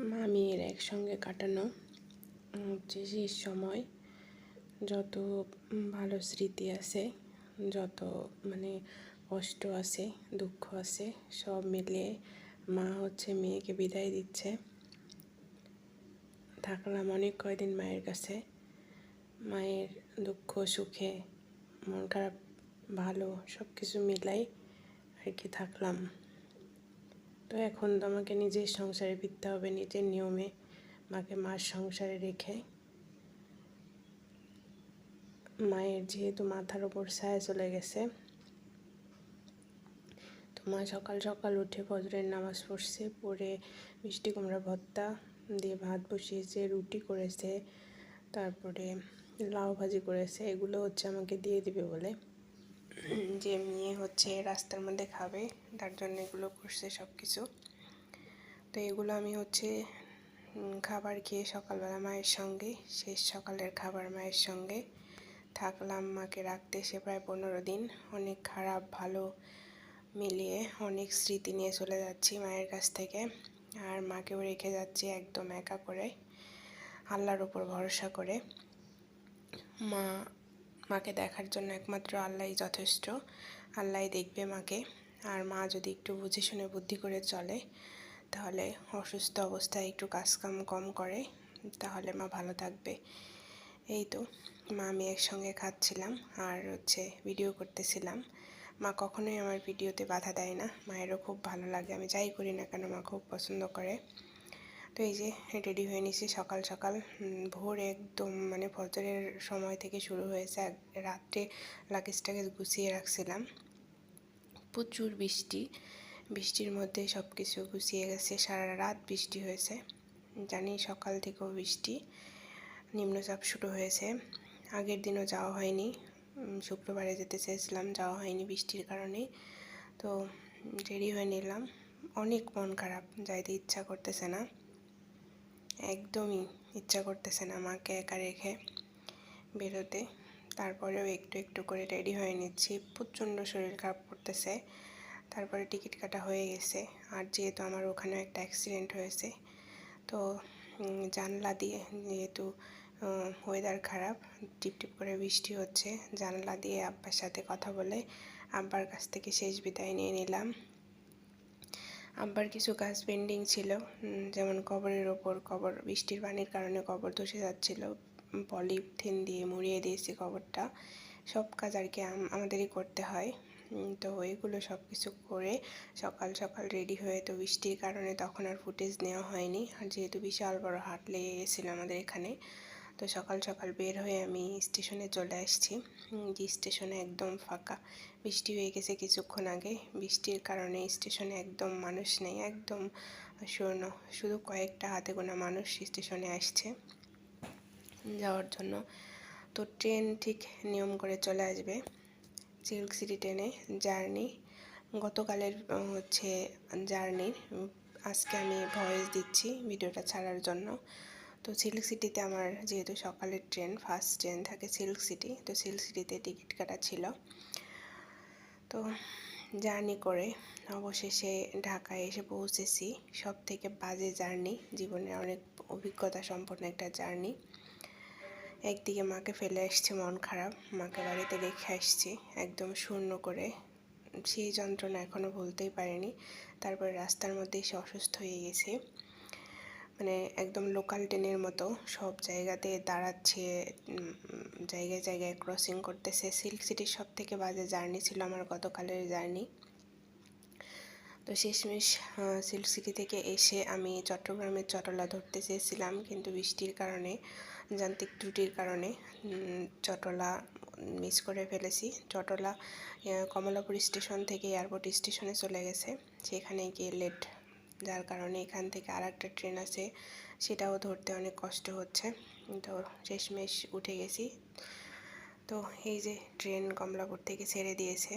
মামির একসঙ্গে কাটানো হচ্ছে শেষ সময় যত ভালো স্মৃতি আছে, যত মানে কষ্ট আছে, দুঃখ আছে, সব মিলিয়ে মা হচ্ছে মেয়েকে বিদায় দিচ্ছে। থাকলাম অনেক কয়দিন মায়ের কাছে। মায়ের দুঃখ, সুখে, মন খারাপ, ভালো সব কিছু মিলাই আর কি থাকলাম। তো এখন তো আমাকে নিজের সংসারে ফিরতে হবে, নিজের নিয়মে মাকে মার সংসারে রেখে। মায়ের যেহেতু মাথার ওপর ছায়া চলে গেছে, তো মা সকাল সকাল উঠে ফজরের নামাজ পড়ছে, পড়ে মিষ্টি কুমড়া ভর্তা দিয়ে ভাত বসিয়েছে, রুটি করেছে, তারপরে লাউ ভাজি করেছে, এগুলো হচ্ছে আমাকে দিয়ে দিবে বলে। যে মেয়ে হচ্ছে রাস্তার মধ্যে খাবে, তার জন্য এগুলো করছে সব কিছু তো এগুলো আমি হচ্ছে খাবার খেয়ে সকালবেলা মায়ের সঙ্গে, শেষ সকালের খাবার মায়ের সঙ্গে থাকলাম মাকে রাখতে। সে প্রায় পনেরো দিন অনেক খারাপ, ভালো মিলিয়ে অনেক স্মৃতি নিয়ে চলে যাচ্ছি মায়ের কাছ থেকে। আর মাকেও রেখে যাচ্ছি একদম একা করে, আল্লাহর উপর ভরসা করে। মা মাকে দেখার জন্য একমাত্র আল্লাহই যথেষ্ট। আল্লাহই দেখবে মাকে। আর মা যদি একটু বুঝে শুনে বুদ্ধি করে চলে, তাহলে অসুস্থ অবস্থায় একটু কাজকাম কম করে, তাহলে মা ভালো থাকবে। এই তো, মা আমি একসঙ্গে খাচ্ছিলাম আর হচ্ছে ভিডিও করতেছিলাম। মা কখনোই আমার ভিডিওতে বাধা দেয় না। মায়েরও খুব ভালো লাগে। আমি যাই করি না কেন, মা খুব পছন্দ করে। তো এই যে রেডি হয়ে নিছি সকাল সকাল। ভোর একদম মানে ফজরের সময় থেকে শুরু হয়েছে। রাত্রে লাগেজটাকে গুছিয়ে রাখছিলাম। প্রচুর বৃষ্টি। বৃষ্টির মধ্যে সব কিছু গুছিয়ে গেছে। সারা রাত বৃষ্টি হয়েছে। জানি সকাল থেকেও বৃষ্টি। নিম্নচাপ শুরু হয়েছে। আগের দিনও যাওয়া হয়নি। শুক্রবারে যেতে চেয়েছিলাম, যাওয়া হয়নি বৃষ্টির কারণে তো রেডি হয়ে নিলাম। অনেক মন খারাপ, যাইতে ইচ্ছা করতেছে না। একদমই ইচ্ছা করতেছে না মাকে একা রেখে বেরোতে। তারপরেও একটু একটু করে রেডি হয়ে নিচ্ছি। প্রচণ্ড শরীর খারাপ করতেছে। তারপরে টিকিট কাটা হয়ে গেছে। আর যেহেতু আমার ওখানে একটা অ্যাক্সিডেন্ট হয়েছে, তো জানলা দিয়ে যেহেতু ওয়েদার খারাপ, টিপ টিপ করে বৃষ্টি হচ্ছে, জানলা দিয়ে আব্বার সাথে কথা বলে আব্বার কাছ থেকে শেষ বিদায় নিয়ে নিলাম। আব্বার কিছু কাজ পেন্ডিং ছিল যেমন কবরের ওপর, কবর, বৃষ্টির পানির কারণে কবর ধসে যাচ্ছিল পলিথিন দিয়ে মুড়িয়ে দিয়েছি কবরটা। সব কাজ আর কি আমাদেরই করতে হয়। তো এগুলো সব কিছু করে সকাল সকাল রেডি হয়ে তো বৃষ্টির কারণে তখন আর ফুটেজ নেওয়া হয়নি। আর যেহেতু বিশাল বড় হাট লেগে গেছিল আমাদের এখানে তো সকাল সকাল বের হয়ে আমি স্টেশনে চলে আসছি। যে স্টেশনে একদম ফাঁকা। বৃষ্টি হয়ে গেছে কিছুক্ষণ আগে। বৃষ্টির কারণে স্টেশনে একদম মানুষ নেই, একদম শূন্য। শুধু কয়েকটা হাতে গোনা মানুষ স্টেশনে আসছে যাওয়ার জন্য। তো ট্রেন ঠিক নিয়ম করে চলে আসবে সিল্ক সিটি ট্রেনে জার্নি। গতকালের হচ্ছে জার্নির। আজকে আমি ভয়েস দিচ্ছি ভিডিওটা ছাড়ার জন্য। তো সিল্ক সিটিতে আমার যেহেতু সকালের ট্রেন ফার্স্ট ট্রেন থাকে সিল্ক সিটি, তো সিল্ক সিটিতে টিকিট কাটা ছিল। তো জার্নি করে অবশেষে ঢাকায় এসে পৌঁছেছি। সব থেকে বাজে জার্নি জীবনের অনেক অভিজ্ঞতা সম্পন্ন একটা জার্নি। একদিকে মাকে ফেলে আসছে, মন খারাপ। মাকে বাড়িতে রেখে আসছি, একদম শূন্য করে। সেই যন্ত্রণা এখনও ভুলতেই পারিনি। তারপরে রাস্তার মধ্যে এসে অসুস্থ হয়ে গেছে। মানে একদম লোকাল ট্রেনের মতো সব জায়গাতে দাঁড়াচ্ছে জায়গায় জায়গায় ক্রসিং করতেছে। সিল্ক সিটির সব থেকে বাজে জার্নি ছিল আমার গতকালের জার্নি তো শেষমেশ সিল্ক সিটি থেকে এসে আমি চট্টগ্রামের চটলা ধরতে চেয়েছিলাম, কিন্তু বৃষ্টির কারণে, যান্ত্রিক ত্রুটির কারণে চটলা মিস করে ফেলেছি। চটলা কমলাপুর স্টেশন থেকে এয়ারপোর্ট স্টেশনে চলে গেছে। সেখানে গিয়ে লেট যার কারণে এখান থেকে আর একটা ট্রেন আছে, সেটাও ধরতে অনেক কষ্ট হচ্ছে। তো শেষমেশ উঠে গেছি। তো এই যে ট্রেন কমলাপুর থেকে ছেড়ে দিয়েছে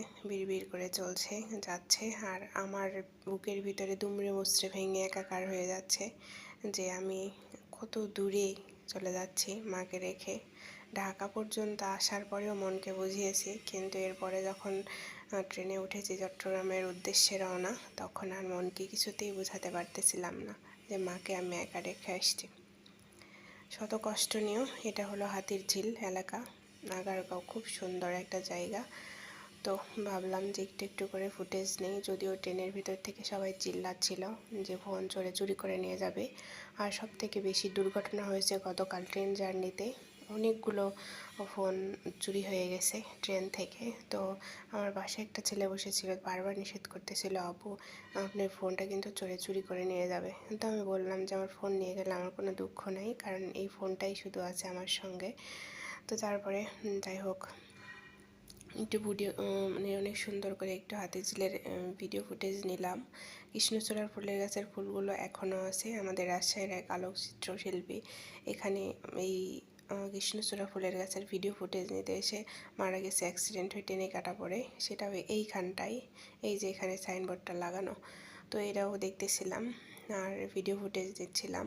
বিড় করে চলছে, যাচ্ছে। আর আমার বুকের ভিতরে দুমড়ে মুচড়ে ভেঙে একাকার হয়ে যাচ্ছে যে আমি কত দূরে চলে যাচ্ছি মাকে রেখে। ঢাকা পর্যন্ত আসার পরেও মনকে বুঝিয়েছি, কিন্তু এরপরে যখন ট্রেনে উঠেছি চট্টগ্রামের উদ্দেশ্যে রওনা। তখন আর মনকে কিছুতেই বোঝাতে পারতেছিলাম না যে মাকে আমি একা রেখে আসছি। শত কষ্ট নিয়েও এটা হলো হাতির ঝিল এলাকা। নাগারগাঁও খুব সুন্দর একটা জায়গা। তো ভাবলাম যে একটু একটু করে ফুটেজ নেই, যদিও ট্রেনের ভিতর থেকে সবাই চিল্লাচ্ছিল যে ফোন চোরে চুরি করে নিয়ে যাবে। আর সব থেকে বেশি দুর্ঘটনা হয়েছে গতকাল ট্রেন জার্নিতে। অনেকগুলো ফোন চুরি হয়ে গেছে ট্রেন থেকে। তো আমার পাশে একটা ছেলে বসেছিল, বারবার নিষেধ করতেছিল, আপু আপনার ফোনটা কিন্তু চোরে চুরি করে নিয়ে যাবে। তো আমি বললাম যে, আমার ফোন নিয়ে গেলে আমার কোনো দুঃখ নেই, কারণ এই ফোনটাই শুধু আছে আমার সঙ্গে। তো তারপরে যাই হোক, একটু ভিডিও মানে অনেক সুন্দর করে একটু হাতে ঝিলের ভিডিও ফুটেজ নিলাম। কৃষ্ণচূড়ার ফুলের গাছের ফুলগুলো এখনও আছে। আমাদের রাজশাহীর এক আলোকচিত্র শিল্পী এখানে এই কৃষ্ণচূড়া ফুলের গাছের ভিডিও ফুটেজ নিতে এসে মারা গেছে অ্যাক্সিডেন্ট হয়ে টেনে কাটা পড়ে। সেটা এইখানটায় এই যে এখানে সাইনবোর্ডটা লাগানো। তো এটাও দেখতেছিলাম আর ভিডিও ফুটেজ দিচ্ছিলাম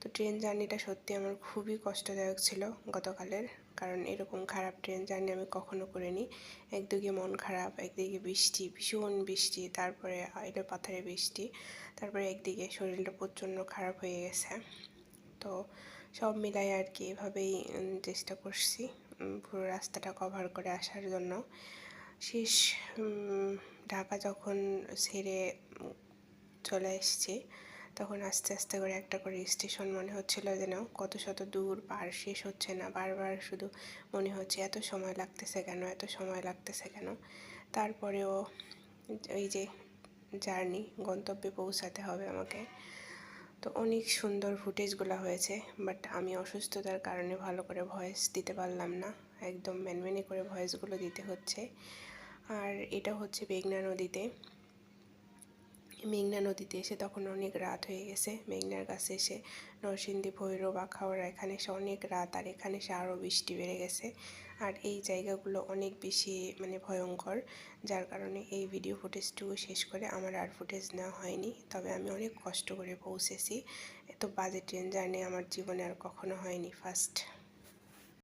তো ট্রেন জার্নিটা সত্যি আমার খুবই কষ্টদায়ক ছিল গতকালের, কারণ এরকম খারাপ ট্রেন জার্নি আমি কখনো করিনি। একদিকে মন খারাপ, একদিকে বৃষ্টি, ভীষণ বৃষ্টি, তারপরে এটা পাথরে বৃষ্টি, তারপরে একদিকে শরীরটা প্রচণ্ড খারাপ হয়ে গেছে। তো সব মিলাই আর কি এভাবেই চেষ্টা করছি পুরো রাস্তাটা কভার করে আসার জন্য। শেষ ঢাকা যখন ছেড়ে চলে এসেছি, তখন আস্তে আস্তে করে একটা করে স্টেশন মনে হচ্ছিল যেন কত শত দূর, পার শেষ হচ্ছে না, বারবার শুধু মনে হচ্ছে এত সময় লাগতেছে কেন, এত সময় লাগতেছে কেন। তারপরেও ওই যে জার্নি গন্তব্যে পৌঁছাতে হবে আমাকে। তো অনেক সুন্দর ফুটেজগুলো হয়েছে বাট আমি অসুস্থতার কারণে ভালো করে ভয়েস দিতে পারলাম না। একদম ম্যানমেনে করে ভয়েসগুলো দিতে হচ্ছে। আর এটা হচ্ছে মেঘনা নদীতে। মেঘনা নদীতে এসে তখন অনেক রাত হয়ে গেছে। মেঘনার কাছে এসে নরসিংদী, ভৈরব, আখাউড়া, এখানে এসে অনেক রাত আর এখানে এসে আরও বৃষ্টি বেড়ে গেছে। আর এই জায়গাগুলো অনেক বেশি মানে ভয়ঙ্কর, যার কারণে এই ভিডিও ফুটেজটুকু শেষ করে আমার আর ফুটেজ নেওয়া হয়নি। তবে আমি অনেক কষ্ট করে পৌঁছেছি। এত বাজে ট্রেন জার্নি আমার জীবনে আর কখনো হয়নি ফার্স্ট